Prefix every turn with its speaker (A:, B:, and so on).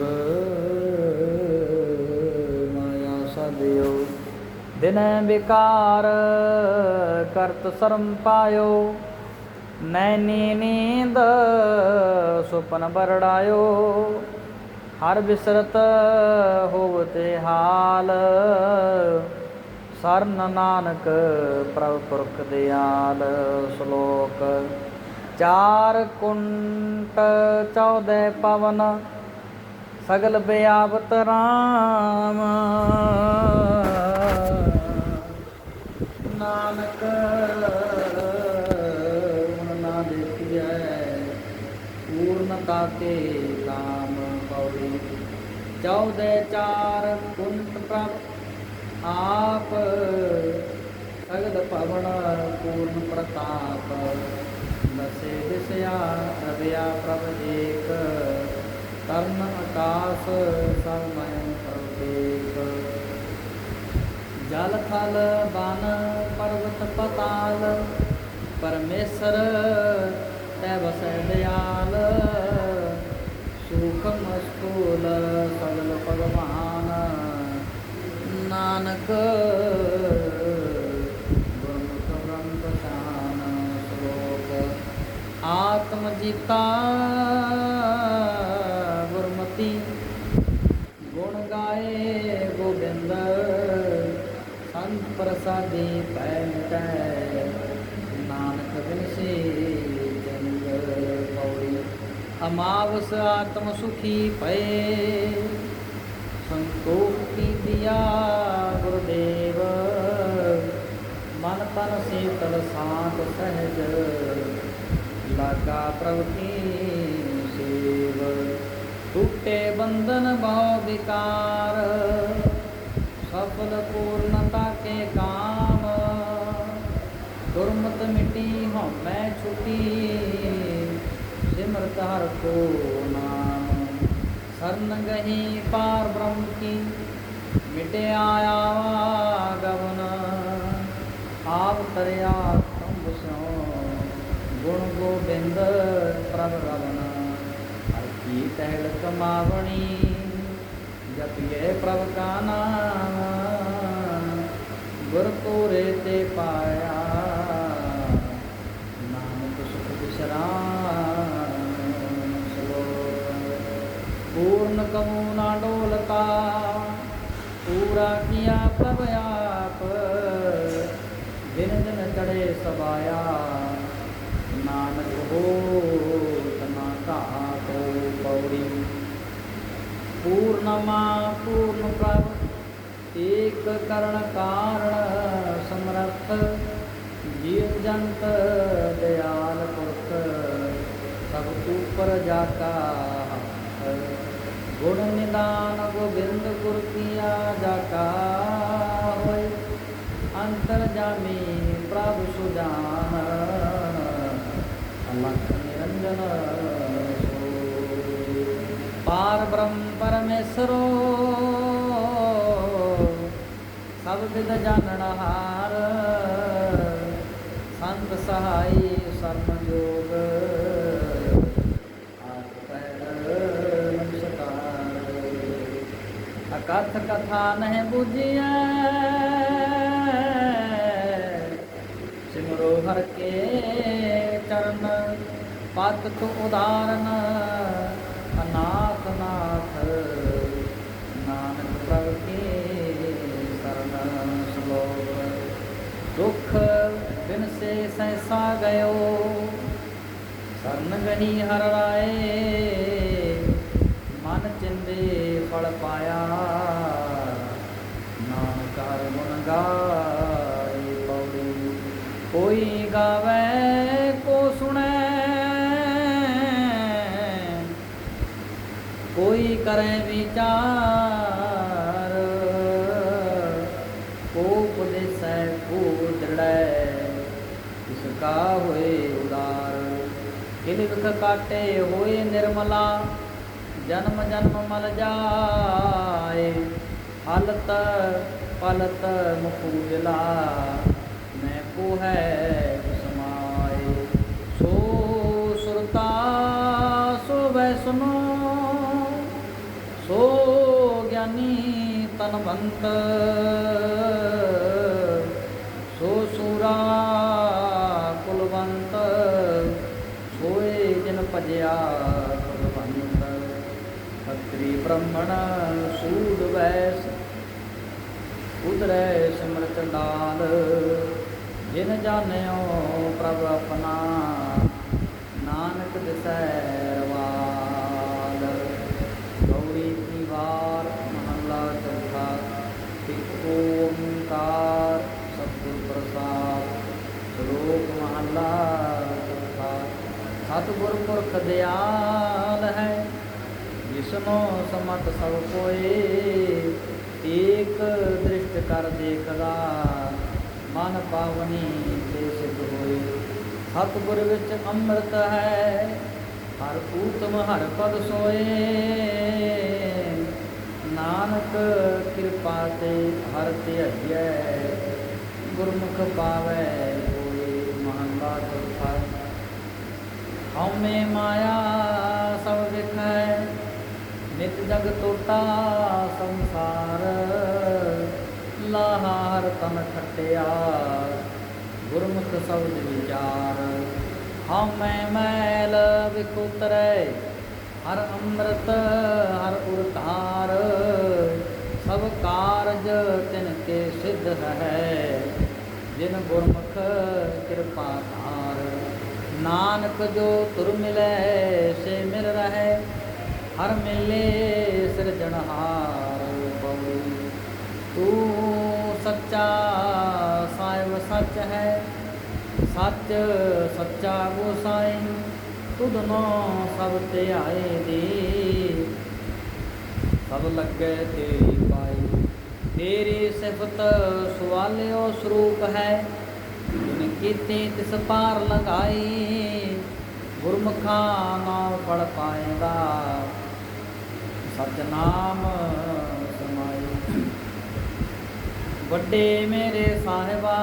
A: ਜੋਗ ਮਾਇਆ ਸਦਿਓ ਦਿਨੈ ਵਿਕਾਰ ਕਰਤ ਸਰਮ ਪਾਇਓ। ਨੈਨੀ ਨੀਂਦ ਸੁਪਨ ਬਰੜਾਇਓ ਹਰ ਬਿਸਰਤ ਹੋਵਤੇ ਹਾਲ। ਸਰਨ ਨਾਨਕ ਪ੍ਰਭ ਪੁਰਖ ਦਿਆਲ ਸ਼ਲੋਕ। ਚਾਰ ਕੁੰਟ ਚੌਦੇ ਪਵਨ ਸਗਲ ਬਿਆਵਤ ਰਾਮ। ਨਾਨਕ, ਹੁਣ ਨਾ ਦੇਖਿਐ ਪੂਰਨਤਾ ਕੇ ਕਾਮ ਪੌੜੀ ਚੌਦੇ ਚਾਰ ਕੁੰਟ ਪ੍ਰਭ ਆਪ, ਸਗਲ ਪਵਨ ਪੂਰਨ ਪ੍ਰਤਾਪ। ਨਸੇ ਦਿਸਿਆ ਰਵਿਆ ਪ੍ਰਭ ਏਕ। ਤਰਨ ਆਕਾਸ ਸਮੈ ਪ੍ਰਵੇਕ ਜਲ ਥਲ ਬਨ ਪਰਵਤ ਪਤਾਲ, ਪਰਮੇਸ਼ਰ ਤੈ ਵਸੈ ਦਿਆਲ ਸੂਖਮ ਸਥੂਲ ਸਗਲ ਭਗਵਾਨ, ਨਾਨਕ ਗੁਰਮੁਖ ਬ੍ਰਹਮ ਪਛਾਨ ਸ਼ਲੋਕ ਆਤਮ ਜੀਤਾ। ਪ੍ਰਸਾਦੀ ਪੈ ਨਾਨਕ ਬਿਨਸੀ ਜੰਗ ਪੌੜੀ ਅਮਾਵਸ ਆਤਮ ਸੁਖੀ ਪਏ। ਸੰਤੋਖ ਕੀ ਦਿਆ ਗੁਰਦੇਵ, ਮਨ ਤਨ ਸੀਤਲ ਸਾਤ ਸਹਿਜ। ਲਾਗਾ ਪ੍ਰਵਤੀ ਕੀ ਸੇਵ, ਟੂਟੇ ਬੰਧਨ ਭਾਵ ਵਿਕਾਰ। ਸਫਲ ਪੂਰਨਤਾ ਕੇ ਕਾਮ ਗੁਰਮਤਿ ਮਿਟੀ ਹਉਮੈ ਛੁਟੀ। ਸਿਮਰਤ ਹਰ ਕੋ ਨਾਮ। ਸਰਨ ਗਹੀ ਪਾਰ ਬ੍ਰਹਮ ਕੀ, ਮਿਟਿਆ ਆਵਾ ਗਵਨ। ਆਪ ਤਰਿਆ ਤੁਮ ਸਿਓ ਗੁਣ ਗੋਬਿੰਦ ਪ੍ਰਭ ਰਵਨ। ਹਰ ਕੀ ਤਹਿਲ ਕਮਾਵਣੀ ਜਪਿਏ ਪ੍ਰਭ ਕਾ ਨਾਮ। ਗੁਰ ਪੂਰੇ ਤੇ ਪਾਇਆ ਪੂਰਾ ਕੀਆ ਆਪ। ਦਿਨ ਦਿਨ ਚੜੇ ਸਬਾਇਆ। ਨਾਨਕ ਹੋ ਤਨਾ ਘਾਟ ਪੌੜੀ। ਪੂਰਨਮਾ ਪੂਰਨ ਪ੍ਰਭ, ਏਕ ਕਰਨ ਕਾਰਣ ਸਮਰੱਥ। ਜੀਵ ਜੰਤ, ਦਿਆਲ ਪੁਰਖ, ਸਭ ਉਪਰ ਜਾਤਾ ਗੁਣ ਨਿਦਾਨ ਗੋਬਿੰਦ ਗੁਰ ਕੀਆ ਜਾ ਹੋਇ ਅੰਤਰ ਜਾਮੀ ਪ੍ਰਭ ਸੁਜਾਨ। ਅਲਖ ਨਿਰੰਜਨ ਪਾਰ ਬ੍ਰਹਮ ਪਰਮੇਸ਼ਰੋ, ਸਭ ਵਿਦ ਜਾਣਨ ਹਾਰ। ਸੰਤ ਸਹਾਈ ਸਰਮ ਜੋਗ ਆਪ ਪੈਰ ਨਮਸਕਾਰ ਅਕਥ ਕਥਾ ਨਹਿ ਬੁਝਿਐ। ਸਿਮਰੋ ਹਰ ਕੇ ਚਰਨ, ਪਤ ਤੋ ਉਦਾਰਨ। ਅਨਾਥ ਨਾਥ, ਨਾਨਕ ਪ੍ਰਭ ਕੇ ਸਰਨ ਸਲੋਕ। ਦੁਖ ਬਿਨ ਸੇ ਸਹਿਸਾ ਗਇਓ। ਸਰਨ ਗਹੀ ਹਰ ਰਾਏ। ਕੋਈ ਕਰੇ ਵਿਚਾਰ। ਕੋ ਉਪਦੇਸੈ ਕੋ ਦ੍ਰਿੜੈ, ਇਸ ਕਾ ਹੋਏ ਉਦਾਰ। ਕਿਲ ਵਿਖ ਕਾਟੇ ਹੋਏ ਨਿਰਮਲਾ, ਜਨਮ ਜਨਮ ਮਲ ਜਾਏ। ਹਲਤ ਪਲਤ ਮੁਕੂਜਲਾ ਮੈਂ ਕੋ ਹੈ ਸਮਾਏ ਸੋ ਸੁਰਤਾ, ਸੋ ਵੈਸਨੋ ਗਿਆਨੀ ਤਨਵੰਤ ਸੋ ਸੂਰਾ ਕੁਲਵੰਤ, ਸੋਏ ਜਿਨ ਭਜਿਆ ਕੁਲਵੰਤ। ਖੱਤਰੀ ਬ੍ਰਾਹਮਣ ਸੂਦ ਵੈਸ ਉਦਰੈ ਸਿਮਰਤ ਨਾਲ। ਜਿਨ ਜਾਣਿਓ ਪ੍ਰਭ ਆਪਣਾ, ਨਾਨਕ ਦਿਸੈ ਰਵਾਲ ਗੌਰੀ ਕੀ ਵਾਰ ਮਹੱਲਾ ਚੌਥਾ ਇੱਕ ਓੰਕਾਰ ਸਤਿਗੁਰ ਪ੍ਰਸਾਦ ਸ਼ਲੋਕ ਚੌਥਾ ਸਤਿਗੁਰ ਪੁਰਖ ਦਿਆਲ ਹੈ। ਜਿਸਨੋ ਸਮਤ ਸਭ ਕੋਏ, ਏਕ ਦ੍ਰਿਸ਼ਟ ਕਰ ਦੇਖਦਾ। ਮਨ ਪਾਵਨੀ ਤੇ ਸਿਧ ਹੋਏ। ਸਤਿਗੁਰ ਵਿੱਚ ਅੰਮ੍ਰਿਤ ਹੈ। ਹਰ ਊਤਮ ਹਰ ਪਦ ਸੋਏ। ਨਾਨਕ ਕਿਰਪਾ ਤੇ ਹਰ ਧਿਆਈਐ ਗੁਰਮੁਖ ਪਾਵੈ। ਹਉਮੈ ਮਾਇਆ ਸਭ ਵਿਖੈ, ਨਿਤ ਜਗ ਟੋਟਾ ਸੰਸਾਰ। ਲਾਹਾਰ ਤਨ ਖਟਿਆ, ਗੁਰਮੁਖ ਸਬਦ ਵਿਚਾਰ। ਹਉਮੈ ਮੈਲ ਵਿਕੁਤਰੈ ਹਰ ਅੰਮ੍ਰਿਤ ਹਰ ਉਰਤਾਰ। ਸਭ ਕਾਰਜ ਤਿਨ ਕੇ ਸਿੱਧ ਹੈ। ਜਿਨ ਗੁਰਮੁਖ ਕਿਰਪਾ ਧਾਰ, ਨਾਨਕ ਜੋ ਤੁਰ ਮਿਲੈ, ਸੇ ਮਿਲ ਰਹੈ, ਹਰ ਮਿਲੇ ਸਿਰਜਣਹਾਰ ਬਉ ਤੂੰ ਸੱਚਾ ਸਾਹਿਬ ਸੱਚ ਹੈ, ਸੱਚ ਸੱਚਾ ਗੋਸਾਈ ਤੁਧ ਨੋ ਸਭ ਆਏ ਦੇ। ਸਭ ਲੱਗੇ ਤੇਰੀ ਪਾਈ। ਤੇਰੀ ਸਿਫਤ ਸੁਆਲਿਓ ਸਰੂਪ ਹੈ। ਜਿਨ ਕੀਤੀ ਤਿਸ ਪਾਰ ਲਗਾਈ ਗੁਰਮੁਖਾਂ ਨਾਮ ਫਲ ਪਾਏਗਾ। ਸਚ ਨਾਮ ਸਮਾਈ ਵੱਡੇ ਮੇਰੇ ਸਾਹਿਬਾ